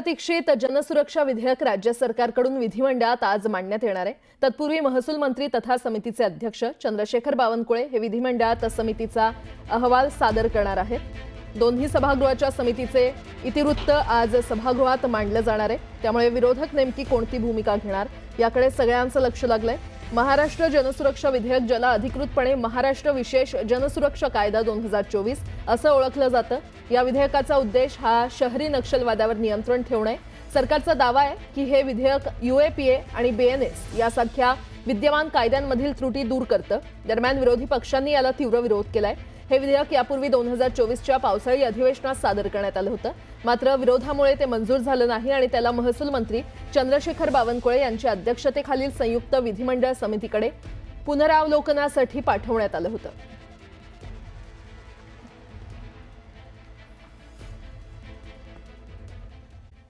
बहुप्रतीक्षित जनसुरक्षा विधेयक राज्य सरकारकडून विधिमंडळात आज मांडण्यात येणार आहे. तत्पूर्वी महसूल मंत्री तथा समितीचे अध्यक्ष चंद्रशेखर बावनकुळे हे विधिमंडळात समितीचा अहवाल सादर करणार आहेत. दोन्ही सभागृहाच्या समितीचे इतिवृत्त आज सभागृहात मांडलं जाणार आहे. त्यामुळे विरोधक नेमकी कोणती भूमिका घेणार याकडे सगळ्यांचं लक्ष लागलंय. महाराष्ट्र जनसुरक्षा विधेयक ज्याला अधिकृतपणे महाराष्ट्र विशेष जनसुरक्षा कायदा दोन हजार चोवीस असं ओळखलं जातं. या विधेयकाचा उद्देश हा शहरी नक्षलवादावर नियंत्रण ठेवणे. सरकारचा दावा आहे की हे विधेयक युएपीए आणि बीएनएस यासारख्या विद्यमान कायद्यांमधील त्रुटी दूर करतं. दरम्यान विरोधी पक्षांनी याला तीव्र विरोध केलाय. हे विधेयक यापूर्वी दोन हजार चोवीसच्या पावसाळी अधिवेशनात सादर करण्यात आलं होतं. मात्र विरोधामुळे ते मंजूर झालं नाही आणि त्याला महसूल मंत्री चंद्रशेखर बावनकुळे यांच्या अध्यक्षतेखालील संयुक्त विधिमंडळ समितीकडे पुनरावलोकनासाठी पाठवण्यात आलं होतं.